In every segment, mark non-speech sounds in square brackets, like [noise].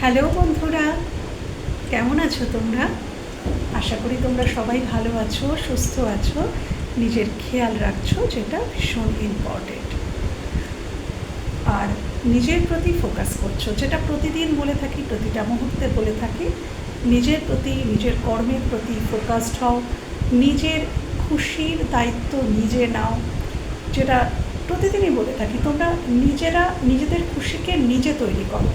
Hello বন্ধুরা, কেমন আছো তোমরা? আশা করি তোমরা সবাই ভালো আছো, সুস্থ আছো, নিজের খেয়াল রাখছো, যেটা ভীষণ ইম্পর্টেন্ট আর নিজের প্রতি ফোকাস করছ, যেটা প্রতিদিন বলে থাকি, প্রতিটা মুহূর্তে বলে থাকি, নিজের প্রতি, নিজের কর্মের প্রতি ফোকাসড হও, নিজের খুশির দায়িত্ব নিজে নাও, যেটা প্রতিদিনই বলে থাকি, তোমরা নিজেরা, নিজেদের খুশিকে নিজে তৈরি করো।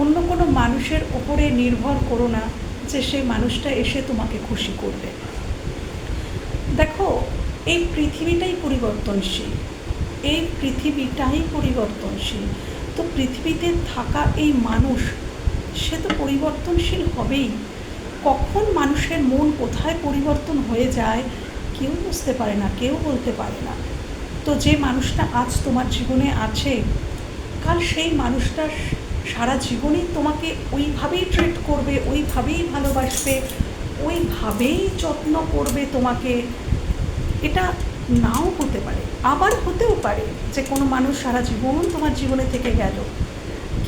অন্য কোনো মানুষের ওপরে নির্ভর করো না যে সেই মানুষটা এসে তোমাকে খুশি করবে। দেখো, এই পৃথিবীটাই পরিবর্তনশীল। এই পৃথিবীটাই পরিবর্তনশীল। তো পৃথিবীতে থাকা এই মানুষ, সে তো পরিবর্তনশীল হবেই। কখন মানুষের মন কোথায় পরিবর্তন হয়ে যায়, কেউ বুঝতে পারে না, কেউ বলতে পারে না। তো যে মানুষটা আজ তোমার জীবনে আছে, কাল সেই মানুষটা সারা জীবনই তোমাকে ওইভাবেই ট্রিট করবে, ওইভাবেই ভালোবাসবে, ওইভাবেই যত্ন করবে তোমাকে। এটা নাও হতে পারে, আবার হতেও পারে যে কোনো মানুষ সারা জীবন তোমার জীবনে থেকে গেল।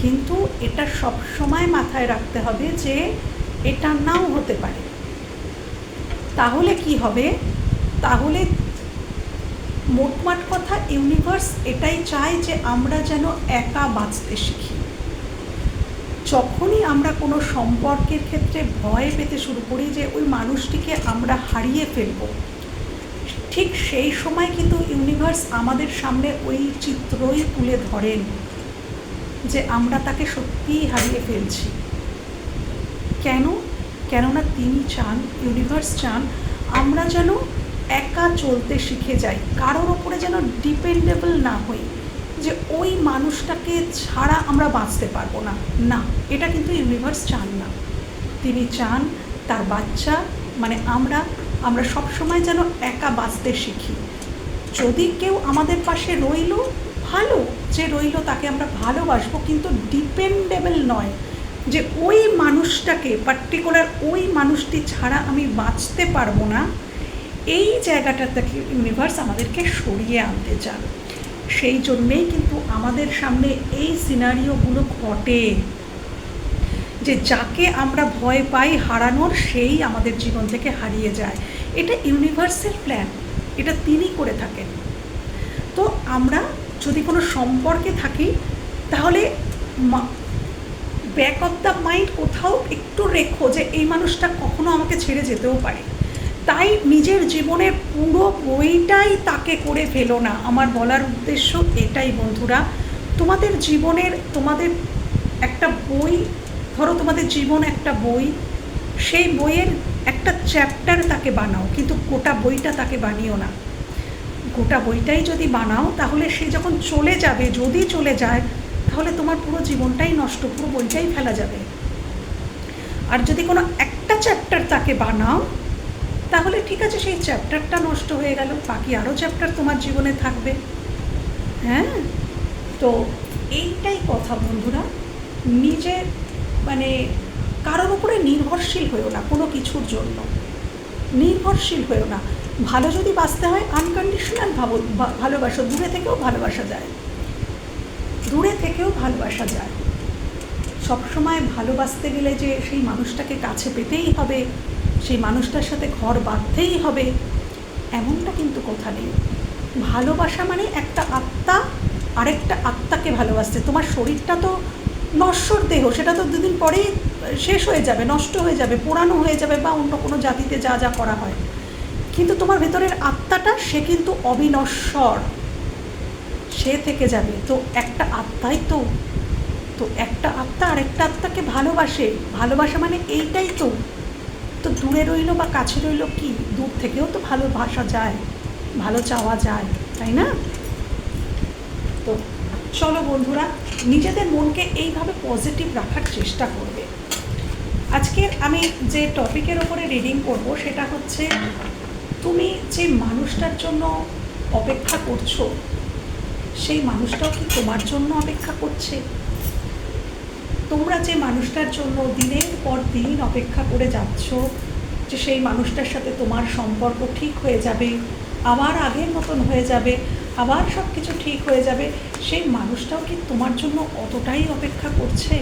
কিন্তু এটা সব সময় মাথায় রাখতে হবে যে এটা নাও হতে পারে। তাহলে কি হবে? তাহলে মোটমাট কথা ইউনিভার্স এটাই চায় যে আমরা যেন একা বাঁচতে শিখি। যখনই আমরা কোনো সম্পর্কের ক্ষেত্রে ভয় পেতে শুরু করি যে ওই মানুষটিকে আমরা হারিয়ে ফেলব, ঠিক সেই সময় কিন্তু ইউনিভার্স আমাদের সামনে ওই চিত্রই তুলে ধরেন যে আমরা তাকে সত্যিই হারিয়ে ফেলছি। কেন? কেননা তিনি চান ইউনিভার্স চান, আমরা যেন একা চলতে শিখে যাই, কারোর ওপরে যেন ডিপেন্ডেবল না হই। যে ওই মানুষটাকে ছাড়া আমরা বাঁচতে পারব না। না, এটা কিন্তু ইউনিভার্স চান না। তিনি চান তার বাচ্চা মানে আমরা আমরা সবসময় যেন একা বাঁচতে শিখি। যদি কেউ আমাদের পাশে রইল, ভালো। যে রইল তাকে আমরা ভালোবাসবো, কিন্তু ডিপেন্ডেবল নয়। যে ওই মানুষটাকে পার্টিকুলার ওই মানুষটি ছাড়া আমি বাঁচতে পারব না, এই জায়গাটা থেকে ইউনিভার্স আমাদেরকে সরিয়ে আনতে চান। সেই জন্যেই কিন্তু আমাদের সামনে এই সিনারিওগুলো ঘটে। যে যাকে আমরা ভয় পাই হারানোর, সেই আমাদের জীবন থেকে হারিয়ে যায়। এটা ইউনিভার্সের প্ল্যান এটা তিনি করে থাকেন। তো আমরা যদি কোনো সম্পর্কে থাকি, তাহলে ব্যাক অফ দ্য মাইন্ড কোথাও একটু রেখো যে এই মানুষটা কখনো আমাকে ছেড়ে যেতেও পারে। তাই নিজের জীবনের পুরো বইটাই তাকে করে ফেলো না। আমার বলার উদ্দেশ্য এটাই বন্ধুরা, তোমাদের জীবনের, তোমাদের একটা বই, ধরো তোমাদের জীবন একটা বই, সেই বইয়ের একটা চ্যাপ্টার তাকে বানাও, কিন্তু গোটা বইটা তাকে বানিও না। গোটা বইটাই যদি বানাও, তাহলে সে যখন চলে যাবে, যদি চলে যায়, তাহলে তোমার পুরো জীবনটাই নষ্ট, পুরো বইটাই ফেলা যাবে। আর যদি কোনো একটা চ্যাপ্টার তাকে বানাও তাহলে ঠিক আছে, সেই চ্যাপ্টারটা নষ্ট হয়ে গেল। বাকি আরও চ্যাপ্টার তোমার জীবনে থাকবে। হ্যাঁ? তো এইটাই কথা বন্ধুরা। নিজের মানে কারোর উপরে নির্ভরশীল হয়েও না, কোনো কিছুর জন্য। নির্ভরশীল হয়েও না। ভালো যদি বাঁচতে হয় আনকন্ডিশনাল ভালোবাসো। দূরে থেকেও ভালোবাসা যায়। দূরে থেকেও ভালোবাসা যায়। সবসময় ভালোবাসতে গেলে যে সেই মানুষটাকে কাছে পেতেই হবে। সেই মানুষটার সাথে ঘর বাঁধতেই হবে, এমনটা কিন্তু কথা নেই। ভালোবাসা মানে একটা আত্মা, আরেকটা আত্মাকে ভালোবাসছে। তোমার শরীরটা তো নশ্বর দেহ, সেটা তো দুদিন পরেই শেষ হয়ে যাবে, নষ্ট হয়ে যাবে, পোড়ানো হয়ে যাবে বা অন্য কোনো জাতিতে যা যা করা হয়। কিন্তু তোমার ভেতরের আত্মাটা, সে কিন্তু অবিনশ্বর। সে থেকে যাবে। তো একটা আত্মাই তো তো একটা আত্মা আরেকটা আত্মাকে ভালোবাসে। ভালোবাসা মানে এইটাই তো। তো দূরে রইল বা কাছে রইল কি? দূর থেকেও তো ভালোবাসা যায়, ভালো চাওয়া যায়, তাই না? তো চলো বন্ধুরা, নিজেদের মনকে এইভাবে পজিটিভ রাখার চেষ্টা করবে। আজকে আমি যে টপিকের ওপরে রিডিং করব, সেটা হচ্ছে তুমি যে মানুষটার জন্য অপেক্ষা করছ, সেই মানুষটাও কি তোমার জন্য অপেক্ষা করছে? তোমরা যে মানুষটার জন্য দিনের পর দিন অপেক্ষা করে যাচ্ছ, যে সেই মানুষটার সাথে তোমার সম্পর্ক ঠিক হয়ে যাবে, আবার আগের মতন হয়ে যাবে, আবার সব কিছু ঠিক হয়ে যাবে, সেই মানুষটাও কি তোমার জন্য অতটাই অপেক্ষা করছে?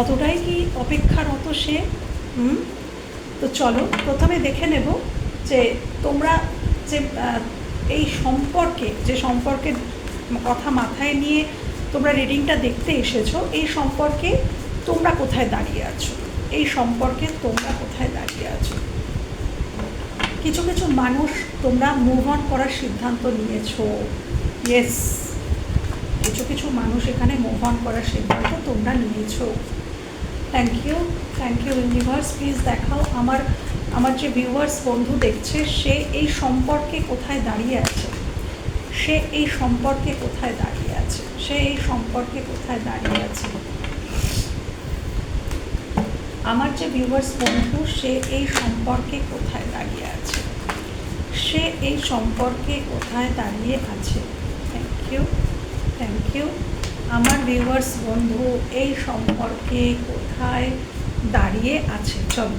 অতটাই কি অপেক্ষারত সে? হুম? তো চলো, প্রথমে দেখে নেব যে তোমরা যে এই সম্পর্কে, যে সম্পর্কের কথা মাথায় নিয়ে তোমরা রিডিংটা দেখতে এসেছ, এই সম্পর্কে তোমরা কোথায় দাঁড়িয়ে আছো? এই সম্পর্কে তোমরা কোথায় দাঁড়িয়ে আছো? কিছু কিছু মানুষ তোমরা মুভ অন করার সিদ্ধান্ত নিয়েছো। ইয়েস কিছু কিছু মানুষ এখানে মুভ অন করার সিদ্ধান্ত তোমরা নিয়েছো। Thank you thank you universe please দেখাও আমার আমার যে ভিউয়ার্স বন্ধু দেখছে, সে এই সম্পর্কে কোথায় দাঁড়িয়ে আছে? সে এই সম্পর্কে কোথায় দাঁড়িয়ে আছে সে এই সম্পর্কে কোথায় দাঁড়িয়ে আছে? আমার যে ভিউয়ার্স বন্ধু, সে এই সম্পর্কে কোথায় দাঁড়িয়ে আছে? সে এই সম্পর্কে কোথায় দাঁড়িয়ে আছে? থ্যাংক ইউ থ্যাংক ইউ আমার ভিউয়ার্স বন্ধু, এই সম্পর্কে কোথায় দাঁড়িয়ে আছে? চলো,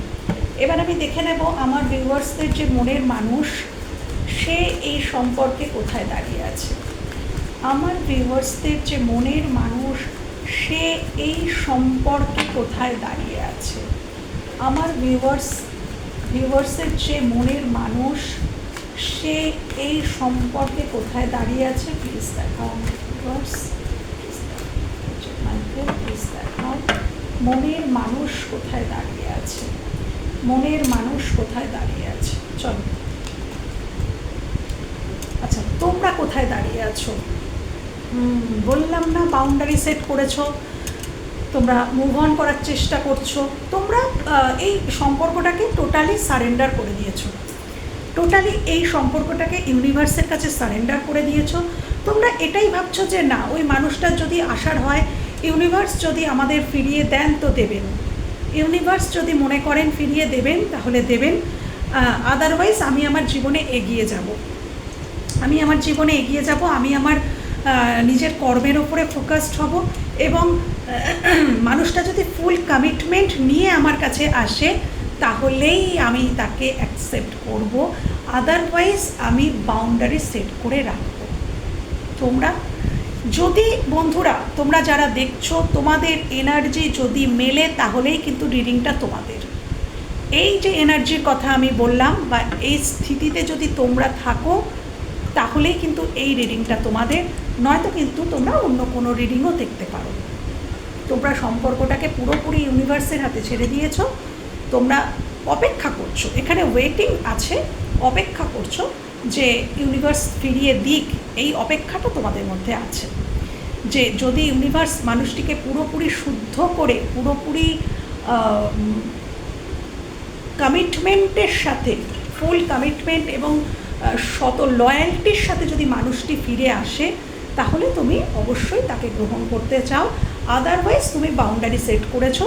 এবার আমি দেখে নেব আমার ভিউয়ার্সদের যে মনের মানুষ, সে এই সম্পর্কে কোথায় দাঁড়িয়ে আছে। আমার ভিউয়ার্সদের যে মনের মানুষ, সে এই সম্পর্কে কোথায় দাঁড়িয়ে আছে? আমার ভিউয়ার্স ভিউয়ার্সের যে মনের মানুষ, সে এই সম্পর্কে কোথায় দাঁড়িয়ে আছে? প্লিজ দেখাও ভিউয়ার্স প্লিজ দেখাও। মনের মানুষ কোথায় দাঁড়িয়ে আছে? মনের মানুষ কোথায় দাঁড়িয়ে আছে? চলো। আচ্ছা তোমরা কোথায় দাঁড়িয়ে আছো? বললাম না বাউন্ডারি সেট করেছ। তোমরা মুভ অন করার চেষ্টা করছ। তোমরা এই সম্পর্কটাকে টোটালি সারেন্ডার করে দিয়েছ। টোটালি এই সম্পর্কটাকে ইউনিভার্সের কাছে সারেন্ডার করে দিয়েছ। তোমরা এটাই ভাবছ যে, না, ওই মানুষটার যদি আসার হয় ইউনিভার্স যদি আমাদের ফিরিয়ে দেন, তো দেবেন। ইউনিভার্স যদি মনে করেন ফিরিয়ে দেবেন, তাহলে দেবেন। আদারওয়াইজ আমি আমার জীবনে এগিয়ে যাব। আমি আমার জীবনে এগিয়ে যাব, আমি আমার নিজের কর্মের ওপরে ফোকাসড হব এবং, [clears throat] মানুষটা যদি ফুল কমিটমেন্ট নিয়ে আমার কাছে আসে, তাহলেই আমি তাকে অ্যাকসেপ্ট করব। আদারওয়াইজ আমি বাউন্ডারি সেট করে রাখব। তোমরা, যদি বন্ধুরা, তোমরা যারা দেখছ, তোমাদের এনার্জি যদি মেলে, তাহলেই কিন্তু রিডিংটা তোমাদের। এই যে এনার্জির কথা আমি বললাম, বা এই স্থিতিতে যদি তোমরা থাকো, তাহলেই কিন্তু এই রিডিংটা তোমাদের। নয়তো কিন্তু তোমরা অন্য কোনো রিডিংও দেখতে পারো। তোমরা সম্পর্কটাকে পুরোপুরি ইউনিভার্সের হাতে ছেড়ে দিয়েছ, তোমরা অপেক্ষা করছ, এখানে ওয়েটিং আছে, অপেক্ষা করছ যে ইউনিভার্স ফিরিয়ে দিক, এই অপেক্ষাটা তোমাদের মধ্যে আছে। যে যদি ইউনিভার্স মানুষটিকে পুরোপুরি শুদ্ধ করে, পুরোপুরি কমিটমেন্টের সাথে ফুল কমিটমেন্ট এবং শত লয়্যালটির সাথে যদি মানুষটি ফিরে আসে তাহলে তুমি অবশ্যই তাকে গ্রহণ করতে চাও। আদারওয়াইজ তুমি বাউন্ডারি সেট করেছ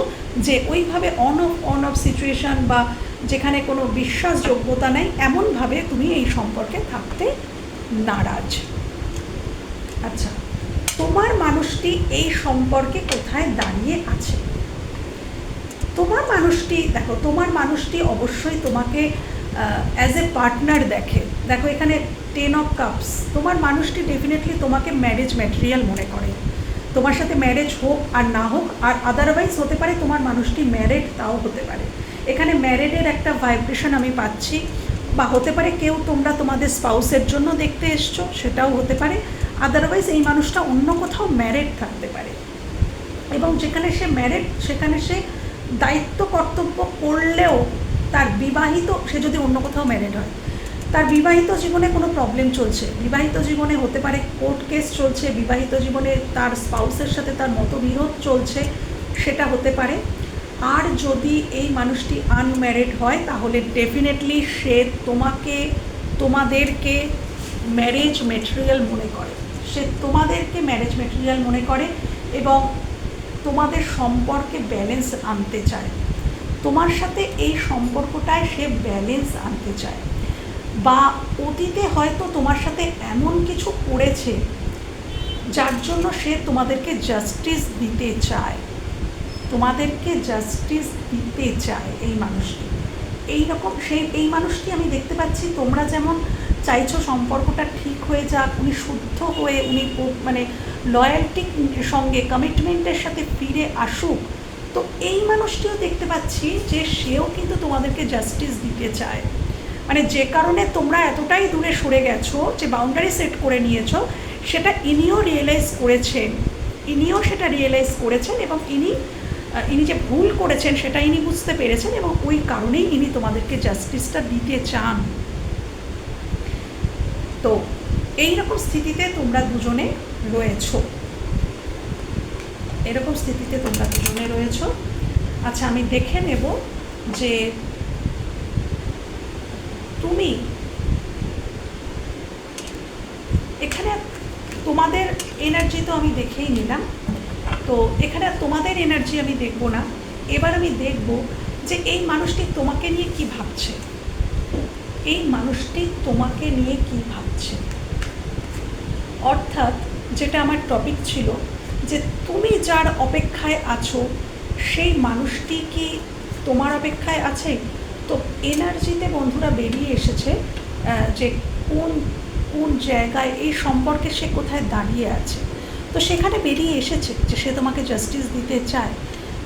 যে ওইভাবে on off on off situation বা যেখানে কোনো বিশ্বাসযোগ্যতা নেই, এমনভাবে তুমি এই সম্পর্কে থাকতে নারাজ। আচ্ছা তোমার মানুষটি এই সম্পর্কে কোথায় দাঁড়িয়ে আছে? তোমার মানুষটি, দেখো, তোমার মানুষটি অবশ্যই তোমাকে অ্যাজ এ পার্টনার দেখে। দেখো, এখানে টেন অফ কাপস তোমার মানুষটি ডেফিনেটলি তোমাকে ম্যারেজ ম্যাটেরিয়াল মনে করে। তোমার সাথে ম্যারেজ হোক আর না হোক, আর আদারওয়াইজ হতে পারে তোমার মানুষটি ম্যারেড তাও হতে পারে। এখানে ম্যারেডের একটা ভাইব্রেশন আমি পাচ্ছি, বা হতে পারে কেউ তোমরা তোমাদের স্পাউসের জন্য দেখতে এসছো, সেটাও হতে পারে। আদারওয়াইজ এই মানুষটা অন্য কোথাও ম্যারেড থাকতে পারে। এবং যেখানে সে ম্যারেড সেখানে সে দায়িত্ব কর্তব্য করলেও তার বিবাহিত, সে যদি অন্য কোথাও ম্যারেড হয় তার বিবাহিত জীবনে কোনো প্রবলেম চলছে। বিবাহিত জীবনে হতে পারে কোর্ট কেস চলছে, বিবাহিত জীবনে তার স্পাউসের সাথে তার মতবিরোধ চলছে, সেটা হতে পারে। আর যদি এই মানুষটি আনম্যারিড হয়, তাহলে ডেফিনেটলি সে তোমাকে, তোমাদেরকে ম্যারেজ মেটেরিয়াল মনে করে। সে তোমাদেরকে ম্যারেজ মেটেরিয়াল মনে করে এবং তোমাদের সম্পর্কে ব্যালেন্স আনতে চায়। তোমার সাথে এই সম্পর্কটায় সে ব্যালেন্স আনতে চায়। বা অতীতে হয়তো তোমার সাথে এমন কিছু করেছে যার জন্য সে তোমাদেরকে জাস্টিস দিতে চায়। তোমাদেরকে জাস্টিস দিতে চায় এই মানুষটি। এই রকম এই মানুষটি আমি দেখতে পাচ্ছি, তোমরা যেমন চাইছো সম্পর্কটা ঠিক হয়ে যাক, উনি শুদ্ধ হয়ে, উনি মানে লয়্যালটির সঙ্গে কমিটমেন্টের সাথে ফিরে আসুক, তো এই মানুষটিও দেখতে পাচ্ছি যে সেও কিন্তু তোমাদেরকে জাস্টিস দিতে চায়। মানে যে কারণে তোমরা এতটাই দূরে সরে গেছো, যে বাউন্ডারি সেট করে নিয়েছো, সেটা ইনিও রিয়েলাইজ করেছেন। ইনিও সেটা রিয়েলাইজ করেছেন এবং ইনি ইনি যে ভুল করেছেন সেটা ইনি বুঝতে পেরেছেন এবং ওই কারণেই ইনি তোমাদেরকে জাস্টিসটা দিতে চান। তো এই রকম স্থিতিতে তোমরা দুজনে রয়েছো। এরকম স্থিতিতে তোমরা দুজনে রয়েছো। আচ্ছা আমি দেখে নেব যে তুমি? এখানে তোমাদের এনার্জি তো আমি দেখেই নিলাম। তো এখানে তোমাদের এনার্জি আমি দেখব না। এবার আমি দেখব যে এই মানুষটি তোমাকে নিয়ে কি ভাবছে? এই মানুষটি তোমাকে নিয়ে কি ভাবছে? অর্থাৎ যেটা আমার টপিক ছিল যে তুমি যার অপেক্ষায় আছো, সেই মানুষটি কি তোমার অপেক্ষায় আছে? তো এনার্জিতে বন্ধুরা বেরিয়ে এসেছে যে কোন কোন জায়গায়, এই সম্পর্কে সে কোথায় দাঁড়িয়ে আছে। তো সেখানে বেরিয়ে এসেছে যে সে তোমাকে জাস্টিস দিতে চায়।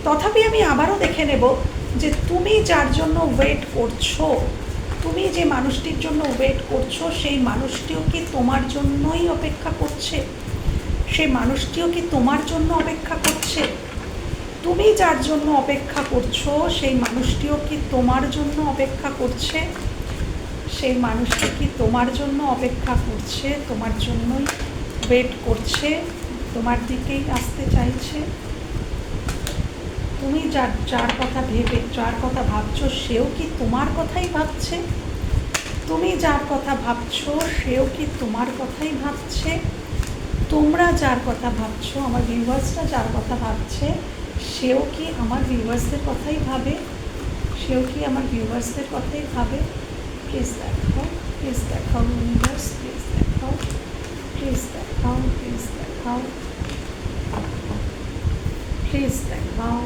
তথাপি আমি আবারও দেখে নেব যে তুমি যার জন্য ওয়েট করছ, তুমি যে মানুষটির জন্য ওয়েট করছ, সেই মানুষটিও কি তোমার জন্যই অপেক্ষা করছে? সেই মানুষটিও কি তোমার জন্য অপেক্ষা করছে? তুমি যার জন্য অপেক্ষা করছ, সেই মানুষটিও কি তোমার জন্য অপেক্ষা করছে? সেই মানুষটি কি তোমার জন্য অপেক্ষা করছে? তোমার জন্যই ওয়েট করছে? তোমার দিকেই আসতে চাইছে? তুমি যার যার কথা ভেবে, যার কথা ভাবছ, সেও কি তোমার কথাই ভাবছে? তুমি যার কথা ভাবছ, সেও কি তোমার কথাই ভাবছে? তোমরা যার কথা ভাবছ, আমার ভিউয়ার্সরা যার কথা ভাবছে সেও কি আমার ভিউয়ার্সদের কথাই ভাবে? সেও কি আমার ভিউয়ার্সদের কথাই ভাবে? প্লিজ দেখাও প্লিজ দেখাও ইউনিভার্স প্লিজ দেখাও প্লিজ দেখাও প্লিজ দেখাও প্লিজ দেখাও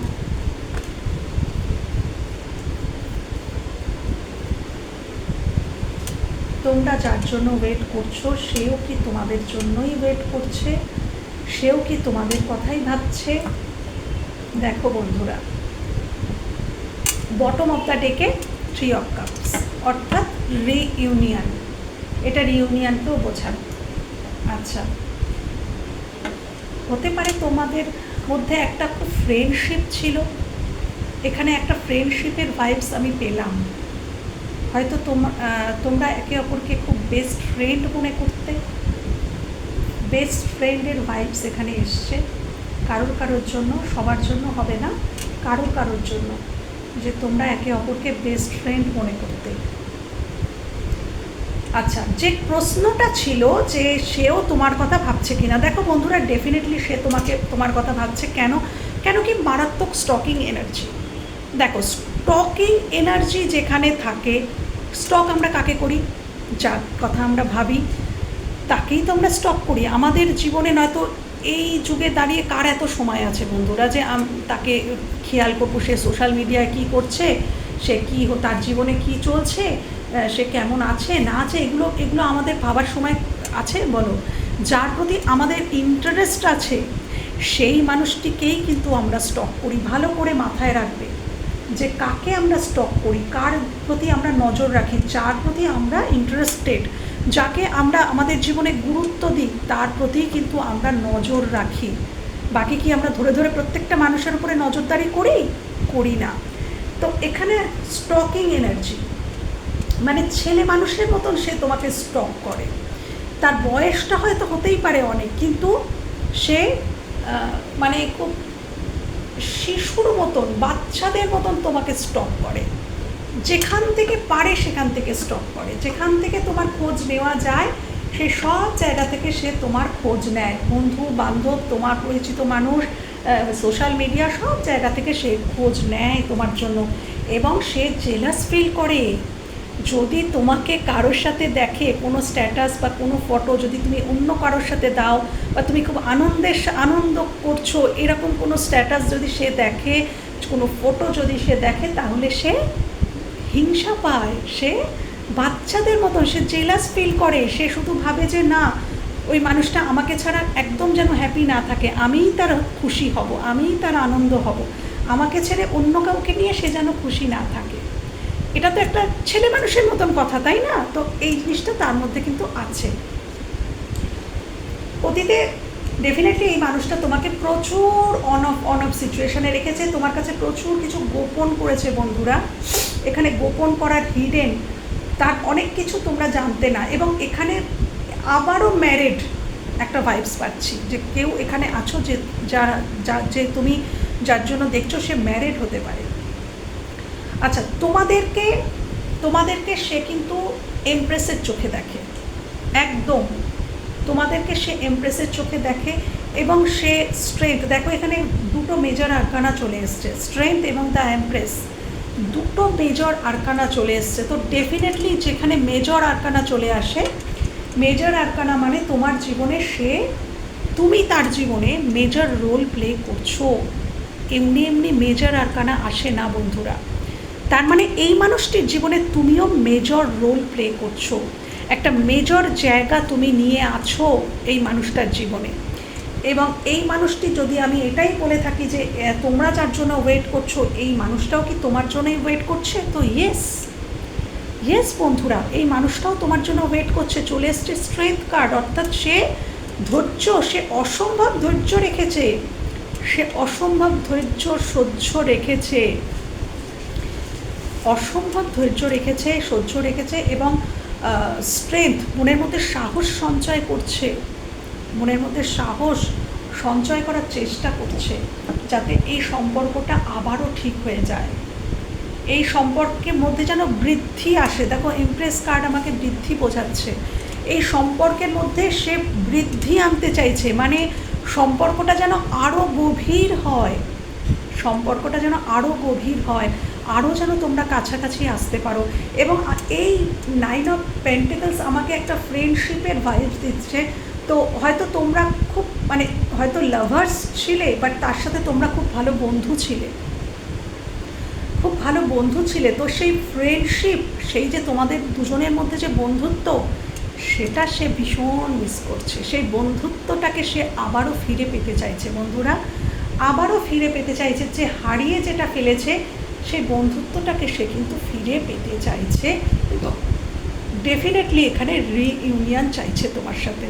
তোমরা যার জন্য ওয়েট করছ, সেও কি তোমাদের জন্যই ওয়েট করছে? সেও কি তোমাদের কথাই ভাবছে? দেখো বন্ধুরা বটম অফ দ্য ডেকে থ্রি অফ কাপস অর্থাৎ রিইউনিয়ন এটা রিইউনিয়নকেও বোঝায় আচ্ছা হতে পারে তোমাদের মধ্যে একটা খুব ফ্রেন্ডশিপ ছিল। এখানে একটা ফ্রেন্ডশিপের ভাইবস আমি পেলাম। হয়তো তোমরা একে অপরকে খুব বেস্ট ফ্রেন্ড মনে করতে। বেস্ট ফ্রেন্ডের ভাইবস এখানে এসছে। কারোর কারোর জন্য, সবার জন্য হবে না, কারোর কারোর জন্য, যে তোমরা একে অপরকে বেস্ট ফ্রেন্ড মনে করতে। আচ্ছা যে প্রশ্নটা ছিল যে সেও তোমার কথা ভাবছে কিনা, দেখো বন্ধুরা ডেফিনেটলি সে তোমাকে, তোমার কথা ভাবছে কেন? কেন কি মারাত্মক স্টকিং এনার্জি দেখো স্টকিং এনার্জি যেখানে থাকে স্টক আমরা কাকে করি? যার কথা আমরা ভাবি, তাকেই তো আমরা স্টক করি। আমাদের জীবনে নয়তো এই যুগে দাঁড়িয়ে কার এত সময় আছে বন্ধুরা যে তাকে খেয়াল করব সে সোশ্যাল মিডিয়ায় কী করছে, সে কী তার জীবনে কি চলছে সে কেমন আছে, না আছে, এগুলো এগুলো আমাদের ভাবার সময় আছে বলো? যার প্রতি আমাদের ইন্টারেস্ট আছে, সেই মানুষটিকেই কিন্তু আমরা স্টক করি, ভালো করে মাথায় রাখবে যে কাকে আমরা স্টক করি, কার প্রতি আমরা নজর রাখি, যার প্রতি আমরা ইন্টারেস্টেড যাকে আমরা আমাদের জীবনে গুরুত্ব দিই, তার প্রতি কিন্তু আমরা নজর রাখি। বাকি কি আমরা ধরে ধরে প্রত্যেকটা মানুষের উপরে নজরদারি করি? করি না। তো এখানে স্টকিং এনার্জি মানে ছেলে মানুষের মতন সে তোমাকে স্টক করে। তার বয়সটা হয়তো হতেই পারে অনেক, কিন্তু সে মানে খুব শিশুর মতন, বাচ্চাদের মতন তোমাকে স্টক করে। যেখান থেকে পারে সেখান থেকে স্টপ করে। যেখান থেকে তোমার খোঁজ নেওয়া যায়, সে সব জায়গা থেকে সে তোমার খোঁজ নেয়। বন্ধু, বান্ধব, তোমার পরিচিত মানুষ সোশ্যাল মিডিয়া সব জায়গা থেকে সে খোঁজ নেয় তোমার জন্য এবং সে জেলাস ফিল করে। যদি তোমাকে কারোর সাথে দেখে, কোনো স্ট্যাটাস বা কোনো ফটো যদি তুমি অন্য কারোর সাথে দাও বা তুমি খুব আনন্দের আনন্দ করছ, এরকম কোনো স্ট্যাটাস যদি সে দেখে, কোনো ফটো যদি সে দেখে, তাহলে সে হিংসা পায়, সে বাচ্চাদের মতন, সে জেলাস ফিল করে, সে শুধু ভাবে যে না, ওই মানুষটা আমাকে ছাড়া একদম যেন হ্যাপি না থাকে। আমিই তার খুশি হব, আমিই তার আনন্দ হব। আমাকে ছেড়ে অন্য কাউকে নিয়ে সে যেন খুশি না থাকে। এটা তো একটা ছেলে মানুষের মতন কথা, তাই না? তো এই জিনিসটা তার মধ্যে কিন্তু আছে। অতীতে ডেফিনেটলি এই মানুষটা তোমাকে প্রচুর অন অফ অন অফ সিচুয়েশনে রেখেছে। তোমার কাছে প্রচুর কিছু গোপন করেছে বন্ধুরা। এখানে গোপন করার হিডেন তার অনেক কিছু তোমরা জানতে না। এবং এখানে আবারও ম্যারিড একটা ভাইবস পাচ্ছি, যে কেউ এখানে আছো যে যারা, যা, যে তুমি যার জন্য দেখছ সে ম্যারিড হতে পারে। আচ্ছা তোমাদেরকে তোমাদেরকে সে কিন্তু এমপ্রেসের চোখে দেখে। একদম। তোমাদেরকে সে এমপ্রেসের চোখে দেখে এবং সে স্ট্রেংথ দেখো এখানে দুটো মেজর আরকানা চলে এসছে স্ট্রেংথ এবং দ্য এমপ্রেস দুটো মেজর আরকানা চলে এসছে। তো ডেফিনেটলি যেখানে মেজর আরকানা চলে আসে মেজর আরকানা মানে তোমার জীবনে সে, তুমি তার জীবনে মেজর রোল প্লে করছ। এমনি এমনি মেজর আরকানা আসে না বন্ধুরা। তার মানে এই মানুষটির জীবনে তুমিও মেজর রোল প্লে করছ। একটা মেজর জায়গা তুমি নিয়ে আছো এই মানুষটার জীবনে। এবং এই মানুষটি যদি আমি এটাই বলে থাকি যে তোমরা যার জন্য ওয়েট করছ, এই মানুষটাও কি তোমার জন্যই ওয়েট করছে? তো ইয়েস ইয়েস বন্ধুরা, এই মানুষটাও তোমার জন্য ওয়েট করছে। চলে এসছে স্ট্রেংথ কার্ড অর্থাৎ সে ধৈর্য, সে অসম্ভব ধৈর্য রেখেছে। সে অসম্ভব ধৈর্য, সহ্য রেখেছে। অসম্ভব ধৈর্য রেখেছে, সহ্য রেখেছে এবং স্ট্রেংথ মনের মধ্যে সাহস সঞ্চয় করছে। মনের মধ্যে সাহস সঞ্চয় করার চেষ্টা করছে যাতে এই সম্পর্কটা আবারও ঠিক হয়ে যায়। এই সম্পর্কের মধ্যে যেন বৃদ্ধি আসে। দেখো ইমপ্রেস কার্ড আমাকে বৃদ্ধি বোঝাচ্ছে। এই সম্পর্কের মধ্যে সে বৃদ্ধি আনতে চাইছে। মানে সম্পর্কটা যেন আরও গভীর হয়। সম্পর্কটা যেন আরও গভীর হয়। আরও যেন তোমরা কাছাকাছি আসতে পারো। এবং এই নাইন অফ পেন্টিকলস আমাকে একটা ফ্রেন্ডশিপের ভাইবস দিচ্ছে তো হয়তো তোমরা খুব মানে হয়তো লাভার্স ছিলে বাট তার সাথে তোমরা খুব ভালো বন্ধু ছিলে। খুব ভালো বন্ধু ছিলে। তো সেই ফ্রেন্ডশিপ সেই যে তোমাদের দুজনের মধ্যে যে বন্ধুত্ব, সেটা সে ভীষণ মিস করছে। সেই বন্ধুত্বটাকে সে আবারও ফিরে পেতে চাইছে, বন্ধুরা। আবারও ফিরে পেতে চাইছে, যে হারিয়ে যেটা ফেলেছে, সেই বন্ধুত্বটাকে সে কিন্তু ফিরে পেতে চাইছে। ডেফিনেটলি এখানে রিইউনিয়ন চাইছে তোমার সাথে।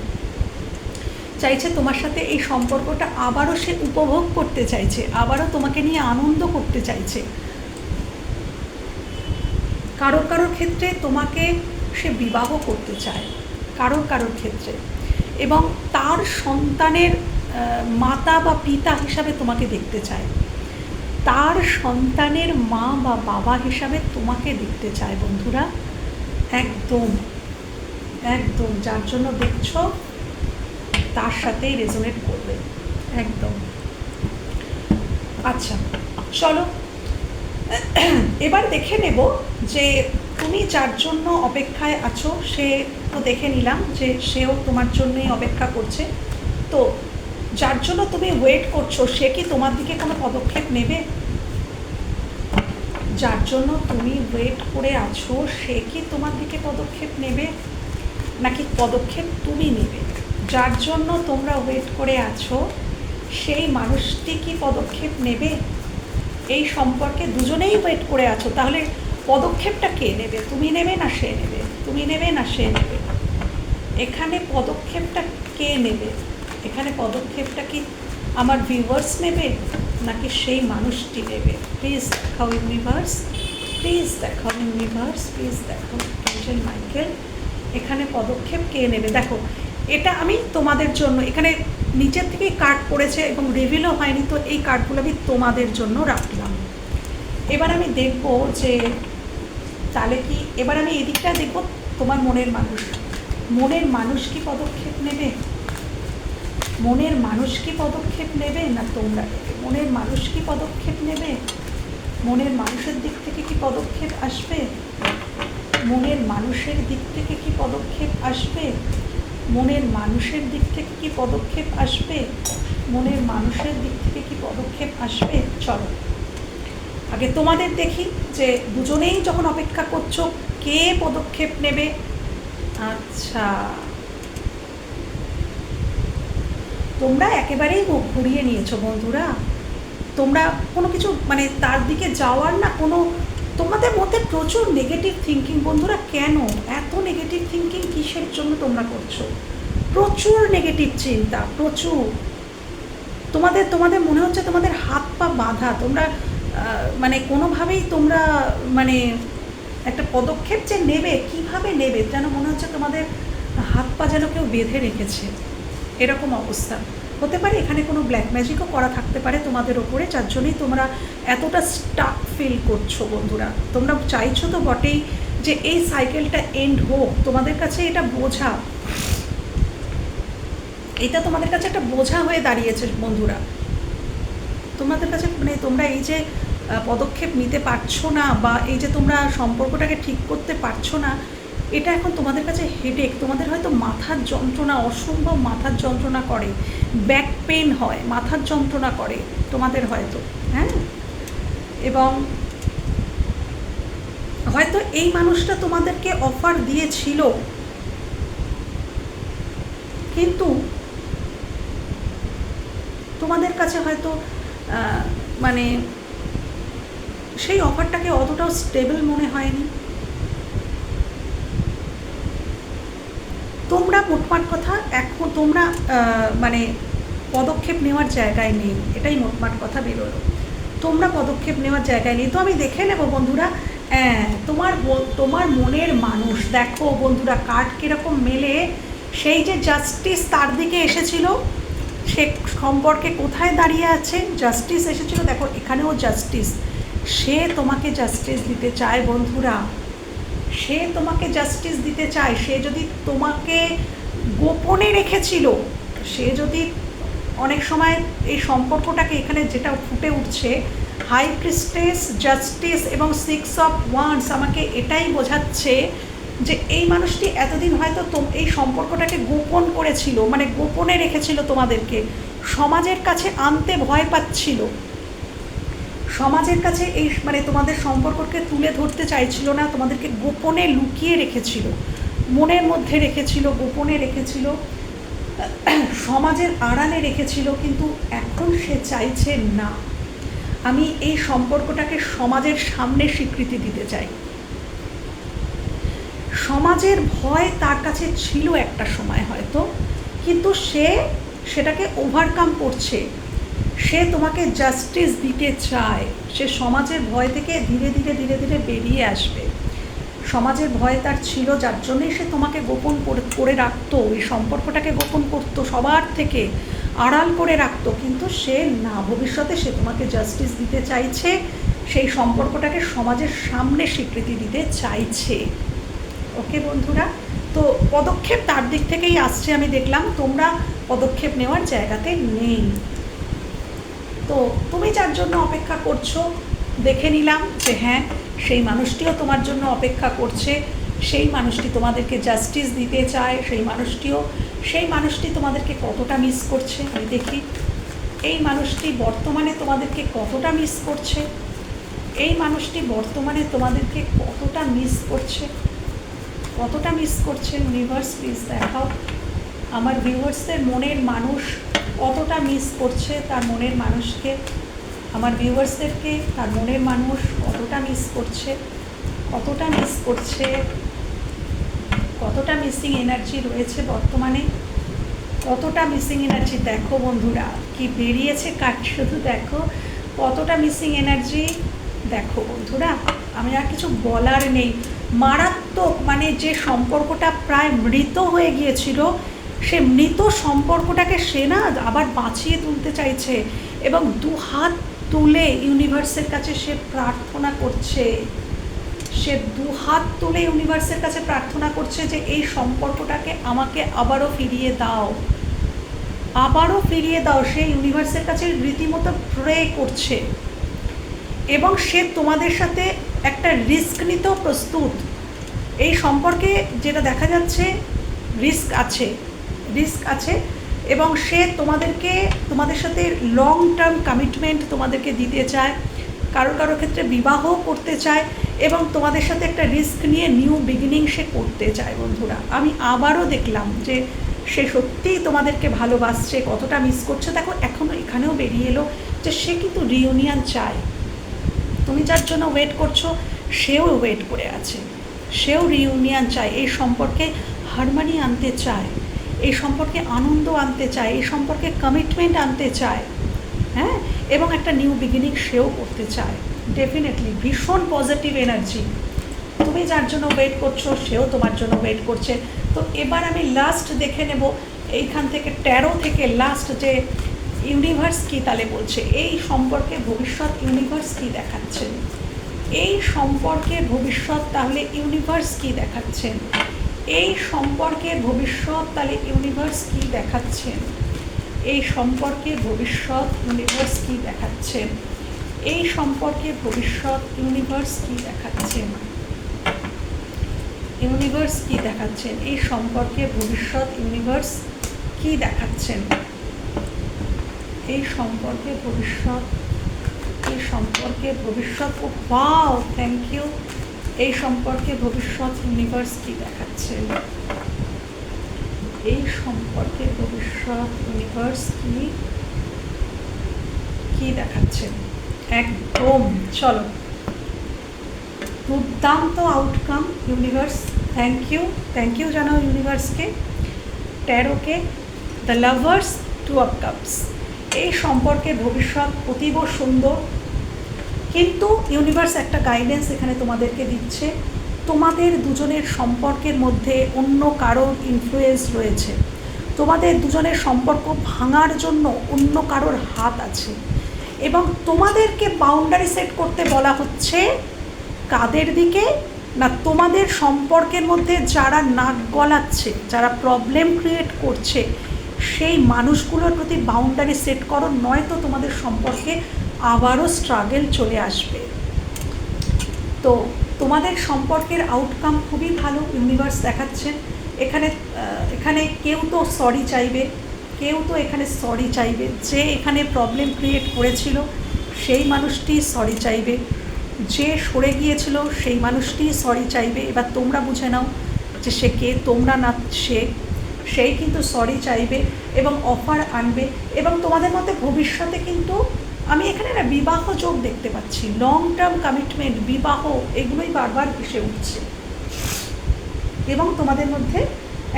চাইছে তোমার সাথে এই সম্পর্কটা আবারও সে উপভোগ করতে চাইছে, আবারও তোমাকে নিয়ে আনন্দ করতে চাইছে। কারোর কারোর ক্ষেত্রে তোমাকে সে বিবাহ করতে চায়, কারোর কারোর ক্ষেত্রে। এবং তার সন্তানের মাতা বা পিতা হিসাবে তোমাকে দেখতে চায়। তার সন্তানের মা বা বাবা হিসাবে তোমাকে দেখতে চায় বন্ধুরা। একদম একদম, যার জন্য দেখছ তার সাথেই রেজোনেট করবে। একদম। আচ্ছা চলো। এবার দেখে নেব যে তুমি যার জন্য অপেক্ষায় আছো, সে তো দেখে নিলাম যে সেও তোমার জন্যই অপেক্ষা করছে। তো যার জন্য তুমি ওয়েট করছ, সে কি তোমার দিকে কোনো পদক্ষেপ নেবে? যার জন্য তুমি ওয়েট করে আছো, সে কি তোমার দিকে পদক্ষেপ নেবে? নাকি পদক্ষেপ তুমি নেবে? যার জন্য তোমরা ওয়েট করে আছো, সেই মানুষটি কি পদক্ষেপ নেবে? এই সম্পর্কে দুজনেই ওয়েট করে আছো, তাহলে পদক্ষেপটা কে নেবে? তুমি নেবে না সে নেবে? তুমি নেবে না সে নেবে? এখানে পদক্ষেপটা কে নেবে? এখানে পদক্ষেপটা কি আমার ভিউয়ার্স নেবে, নাকি সেই মানুষটি নেবে? প্লিজ দেখাও ইউনিভার্স প্লিজ দেখাও ইউনিভার্স প্লিজ দেখাও মাইকেল এখানে পদক্ষেপ কে নেবে? দেখো এটা আমি তোমাদের জন্য, এখানে নিচের থেকেই কার্ড পড়েছে এবং রিভিলও হয়নি, তো এই কার্ডগুলো আমি তোমাদের জন্য রাখলাম। এবার আমি দেখব যে তাহলে কি, এবার আমি এদিকটা দেখব তোমার মনের মানুষ। মনের মানুষ কি পদক্ষেপ নেবে? মনের মানুষ কি পদক্ষেপ নেবে না তোমরা মনের মানুষ কি পদক্ষেপ নেবে? মনের মানুষের দিক থেকে কি পদক্ষেপ আসবে? মনের মানুষের দিক থেকে কি পদক্ষেপ আসবে? মনের মানুষের দিক থেকে কি পদক্ষেপ আসবে? মনের মানুষের দিক থেকে কি পদক্ষেপ আসবে? চলো। আগে তোমাদের দেখি যে দুজনেই যখন অপেক্ষা করছ, কে পদক্ষেপ নেবে? আচ্ছা। তোমরা একেবারেই মুখ ঘুরিয়ে নিয়েছো বন্ধুরা। তোমরা কোনো কিছু মানে তার দিকে যাওয়ার না কোনো তোমাদের মধ্যে প্রচুর নেগেটিভ থিঙ্কিং বন্ধুরা, কেন? এত নেগেটিভ থিঙ্কিং কিসের জন্য তোমরা করছ? প্রচুর নেগেটিভ চিন্তা, প্রচুর। তোমাদের তোমাদের মনে হচ্ছে তোমাদের হাত পা বাঁধা, তোমরা মানে কোনোভাবেই তোমরা মানে একটা পদক্ষেপ যে নেবে, কীভাবে নেবে, যেন মনে হচ্ছে তোমাদের হাত পা যেন কেউ বেঁধে রেখেছে। এরকম অবস্থা। হতে পারে, এখানে কোনো ব্ল্যাক ম্যাজিকও করা থাকতে পারে তোমাদের ওপরে, যার জন্যই তোমরা এতটা স্টাক ফিল করছ বন্ধুরা। তোমরা চাইছো তো বটেই যে এই সাইকেলটা এন্ড হোক। তোমাদের কাছে এটা বোঝা, এটা তোমাদের কাছে একটা বোঝা হয়ে দাঁড়িয়েছে বন্ধুরা। তোমাদের কাছে মানে তোমরা এই যে পদক্ষেপ নিতে পারছ না বা এই যে তোমরা সম্পর্কটাকে ঠিক করতে পারছ না এটা এখন তোমাদের কাছে হেডেক তোমাদের হয়তো মাথার যন্ত্রণা, অসম্ভব মাথার যন্ত্রণা করে ব্যাক পেন হয়, মাথার যন্ত্রণা করে, তোমাদের হয়তো হ্যাঁ? এবং হয়তো এই মানুষটা তোমাদেরকে অফার দিয়েছিল। কিন্তু তোমাদের কাছে হয়তো মানে সেই অফারটাকে অতটাও স্টেবল মনে হয়নি। তোমরা মোটমাট কথা, এখন তোমরা মানে পদক্ষেপ নেওয়ার জায়গায় নেই, এটাই মোটমাট কথা বেরোলো। তোমরা পদক্ষেপ নেওয়ার জায়গায় নেই। তো আমি দেখে নেব বন্ধুরা হ্যাঁ তোমার তোমার মনের মানুষ, দেখো বন্ধুরা কাঠ কীরকম মেলে, সেই যে জাস্টিস তার দিকে এসেছিল, সে সম্পর্কে কোথায় দাঁড়িয়ে আছে জাস্টিস এসেছিল, দেখো এখানেও জাস্টিস সে তোমাকে জাস্টিস দিতে চায় বন্ধুরা। সে তোমাকে জাস্টিস দিতে চায়, সে যদি তোমাকে গোপনে রেখেছিল, সে যদি অনেক সময় এই সম্পর্কটাকে এখানে যেটা ফুটে উঠছে হাই প্রিস্টেস জাস্টিস এবং সিক্স অফ ওয়ান্স আমাকে এটাই বোঝাচ্ছে যে এই মানুষটি এতদিন হয়তো এই সম্পর্কটাকে গোপন করেছিল মানে গোপনে রেখেছিল তোমাদেরকে, সমাজের কাছে আনতে ভয় পাচ্ছিল। সমাজের কাছে এই মানে তোমাদের সম্পর্ককে তুলে ধরতে চাইছিল না, তোমাদেরকে গোপনে লুকিয়ে রেখেছিল, মনের মধ্যে রেখেছিল, গোপনে রেখেছিল, সমাজের আড়ালে রেখেছিল, কিন্তু এখন সে চাইছে না। আমি এই সম্পর্কটাকে সমাজের সামনে স্বীকৃতি দিতে চাই। সমাজের ভয় তার কাছে ছিল একটা সময় হয়তো, কিন্তু সে সেটাকে ওভারকাম করছে। সে তোমাকে জাস্টিস দিতে চায়। সে সমাজের ভয় থেকে ধীরে ধীরে ধীরে ধীরে বেরিয়ে আসবে। সমাজের ভয় তার ছিল, যার জন্যই সে তোমাকে গোপন করে রাখতো। এই সম্পর্কটাকে গোপন করতো, সবার থেকে আড়াল করে রাখতো। কিন্তু সে না, ভবিষ্যতে সে তোমাকে জাস্টিস দিতে চাইছে, সেই সম্পর্কটাকে সমাজের সামনে স্বীকৃতি দিতে চাইছে। ওকে বন্ধুরা, তো পদক্ষেপ তার দিক থেকেই আসছে, আমি দেখলাম। তোমরা পদক্ষেপ নেওয়ার জায়গাতে নেই। তো তুমি যার জন্য অপেক্ষা করছ, দেখে নিলাম যে হ্যাঁ সেই মানুষটিও তোমার জন্য অপেক্ষা করছে, সেই মানুষটি তোমাদেরকে জাস্টিস দিতে চায়, সেই মানুষটিও, সেই মানুষটি তোমাদেরকে কতটা মিস করছে, আমি দেখি। এই মানুষটি বর্তমানে তোমাদেরকে কতটা মিস করছে, এই মানুষটি বর্তমানে তোমাদেরকে কতটা মিস করছে, কতটা মিস করছে ইউনিভার্স প্লিজ দেখাও। আমার ভিউয়ার্সদের মনের মানুষ কতটা মিস করছে, তার মনের মানুষকে, আমার ভিউয়ার্সদেরকে তার মনের মানুষ কতটা মিস করছে কতটা মিস করছে, কতটা মিসিং এনার্জি রয়েছে বর্তমানে, কতটা মিসিং এনার্জি দেখো বন্ধুরা, কি বেরিয়েছে কাট শুধু দেখো, কতটা মিসিং এনার্জি দেখো বন্ধুরা, আমি আর কিছু বলার নেই, মারাত্মক মানে যে সম্পর্কটা প্রায় মৃত হয়ে গিয়েছিল সে মৃত সম্পর্কটাকে সে না আবার বাঁচিয়ে তুলতে চাইছে এবং দু হাত তুলে ইউনিভার্সের কাছে সে প্রার্থনা করছে। সে দু হাত তুলে ইউনিভার্সের কাছে প্রার্থনা করছে যে এই সম্পর্কটাকে আমাকে আবারও ফিরিয়ে দাও। আবারও ফিরিয়ে দাও। সে ইউনিভার্সের কাছে রীতিমতো প্রে করছে। এবং সে তোমাদের সাথে একটা রিস্ক নিতেও প্রস্তুত। এই সম্পর্কে যেটা দেখা যাচ্ছে রিস্ক আছে। রিস্ক আছে এবং সে তোমাদেরকে, তোমাদের সাথে লং টার্ম কমিটমেন্ট তোমাদেরকে দিতে চায়, কারও কারও ক্ষেত্রে বিবাহ করতে চায় এবং তোমাদের সাথে একটা রিস্ক নিয়ে নিউ বিগিনিং সে করতে চায় বন্ধুরা। আমি আবারও দেখলাম যে সে সত্যিই তোমাদেরকে ভালোবাসছে, কতটা মিস করছে। দেখো এখনও এখানেও বেরিয়ে এলো যে সে কিন্তু রিউনিয়ন চায়। তুমি যার জন্য ওয়েট করছ, সেও ওয়েট করে আছে। সেও রিউনিয়ন চায়। এই সম্পর্কে হারমানি আনতে চায়। এই সম্পর্কে আনন্দ আনতে চায়, এই সম্পর্কে কমিটমেন্ট আনতে চায় হ্যাঁ? এবং একটা নিউ বিগিনিং সেও করতে চায়। ডেফিনেটলি ভীষণ পজিটিভ এনার্জি তুমি যার জন্য ওয়েট করছ, সেও তোমার জন্য ওয়েট করছে। তো এবার আমি লাস্ট দেখে নেব, এইখান থেকে ট্যারো থেকে লাস্ট যে ইউনিভার্স কী তাহলে বলছে। এই সম্পর্কে ভবিষ্যৎ ইউনিভার্স কী দেখাচ্ছেন এই সম্পর্কে ভবিষ্যৎ তাহলে ইউনিভার্স কী দেখাচ্ছেন এই সম্পর্কের ভবিষ্যৎ তাহলে ইউনিভার্স কী দেখাচ্ছেন এই সম্পর্কে ভবিষ্যৎ ইউনিভার্স কি দেখাচ্ছেন এই সম্পর্কে ভবিষ্যৎ ইউনিভার্স কী দেখাচ্ছেন ইউনিভার্স কী দেখাচ্ছেন এই সম্পর্কে ভবিষ্যৎ ইউনিভার্স কী দেখাচ্ছেন এই সম্পর্কে ভবিষ্যৎ, এই সম্পর্কে ভবিষ্যৎ, ও পাও থ্যাংক ইউ এই সম্পর্কে ভবিষ্যৎ ইউনিভার্স কী দেখাচ্ছে? এই সম্পর্কে ভবিষ্যৎ ইউনিভার্স কি কি দেখাচ্ছে? একদম, চলো। দুর্দান্ত outcome universe thank you thank you জানাও ইউনিভার্সকে ট্যারোকে the lovers two of cups এই সম্পর্কে ভবিষ্যৎ অতীব সুন্দর কিন্তু ইউনিভার্স একটা গাইডেন্স এখানে তোমাদেরকে দিচ্ছে। তোমাদের দুজনের সম্পর্কের মধ্যে অন্য কারোর ইনফ্লুয়েন্স রয়েছে। তোমাদের দুজনের সম্পর্ক ভাঙার জন্য অন্য কারোর হাত আছে। এবং তোমাদেরকে বাউন্ডারি সেট করতে বলা হচ্ছে কাদের দিকে? না, তোমাদের সম্পর্কের মধ্যে যারা নাক গলাচ্ছে, যারা প্রবলেম ক্রিয়েট করছে, সেই মানুষগুলোর প্রতি বাউন্ডারি সেট করো, নয়তো তোমাদের সম্পর্কে আবারও স্ট্রাগেল চলে আসবে। তো তোমাদের সম্পর্কের আউটকাম খুবই ভালো ইউনিভার্স দেখাচ্ছেন এখানে এখানে কেউ তো সরি চাইবে, কেউ তো এখানে সরি চাইবে। যে এখানে প্রবলেম ক্রিয়েট করেছিল, সেই মানুষটি সরি চাইবে। যে সরে গিয়েছিল, সেই মানুষটি সরি চাইবে। এবার তোমরা বুঝে নাও যে সে কে, তোমরা না সে, সেই কিন্তু সরি চাইবে এবং অফার আনবে। এবং তোমাদের মধ্যে ভবিষ্যতে কিন্তু আমি এখানে না বিবাহ যোগ দেখতে পাচ্ছি। লং টার্ম কমিটমেন্ট বিবাহ, এগুলোই বারবার ভেসে উঠছে। এবং তোমাদের মধ্যে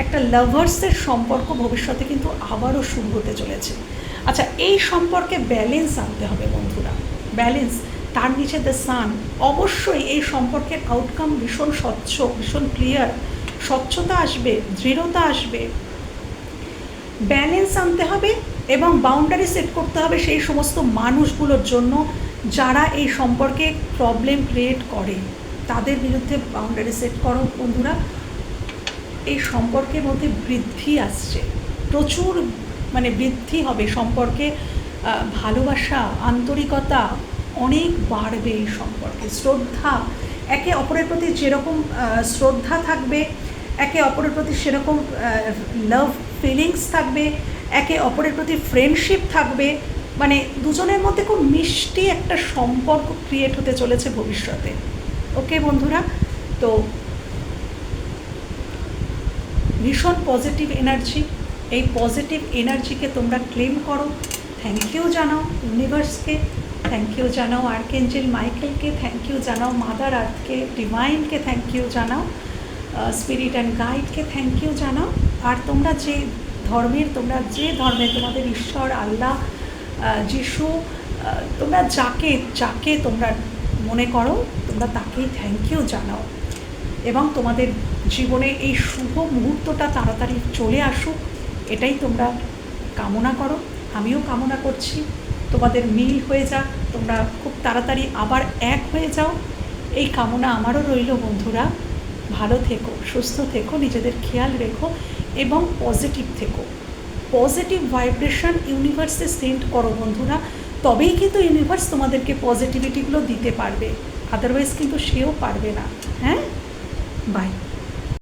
একটা লাভার্সের সম্পর্ক ভবিষ্যতে কিন্তু আবারও শুরু হতে চলেছে। আচ্ছা এই সম্পর্কে ব্যালেন্স আনতে হবে বন্ধুরা। ব্যালেন্স তার নিচে দ্য সান অবশ্যই এই সম্পর্কের আউটকাম ভীষণ স্বচ্ছ, ভীষণ ক্লিয়ার স্বচ্ছতা আসবে, দৃঢ়তা আসবে। ব্যালেন্স আনতে হবে এবং বাউন্ডারি সেট করতে হবে সেই সমস্ত মানুষগুলোর জন্য যারা এই সম্পর্কে প্রবলেম ক্রিয়েট করে। তাদের বিরুদ্ধে বাউন্ডারি সেট করো বন্ধুরা। এই সম্পর্কের মধ্যে বৃদ্ধি আসছে। প্রচুর মানে বৃদ্ধি হবে সম্পর্কে ভালোবাসা, আন্তরিকতা অনেক বাড়বে এই সম্পর্কে। শ্রদ্ধা, একে অপরের প্রতি যেরকম শ্রদ্ধা থাকবে, একে অপরের প্রতি সেরকম লাভ ফিলিংস থাকবে একে অপরের প্রতি ফ্রেন্ডশিপ থাকবে। মানে দুজনের মধ্যে খুব মিষ্টি একটা সম্পর্ক ক্রিয়েট হতে চলেছে ভবিষ্যতে। ওকে বন্ধুরা? তো ভীষণ পজিটিভ এনার্জি এই পজিটিভ এনার্জিকে তোমরা ক্লেম করো। থ্যাংক ইউ জানাও ইউনিভার্সকে থ্যাংক ইউ জানাও আর্কেঞ্জেল মাইকেলকে থ্যাংক ইউ জানাও মাদার আর্থকে ডিভাইনকে থ্যাংক ইউ জানাও। স্পিরিট অ্যান্ড গাইডকে থ্যাংক ইউ জানাও। আর তোমরা যে ধর্মের, তোমরা যে ধর্মে, তোমাদের ঈশ্বর, আল্লাহ যিশু তোমরা যাকে যাকে তোমরা মনে করো, তোমরা তাকেই থ্যাংক ইউ জানাও। এবং তোমাদের জীবনে এই শুভ মুহূর্তটা তাড়াতাড়ি চলে আসুক, এটাই তোমরা কামনা করো। আমিও কামনা করছি। তোমাদের মিল হয়ে যাক। তোমরা খুব তাড়াতাড়ি আবার এক হয়ে যাও। এই কামনা আমারও রইল বন্ধুরা। ভালো থেকো, সুস্থ থেকো, নিজেদের খেয়াল রেখো। এবং পজিটিভ থেকো। পজিটিভ ভাইব্রেশন ইউনিভার্সে সেন্ড করো বন্ধুরা। তবেই কিন্তু ইউনিভার্স তোমাদেরকে পজিটিভিটিগুলো দিতে পারবে। আদারওয়াইজ কিন্তু সেও পারবে না। হ্যাঁ? বাই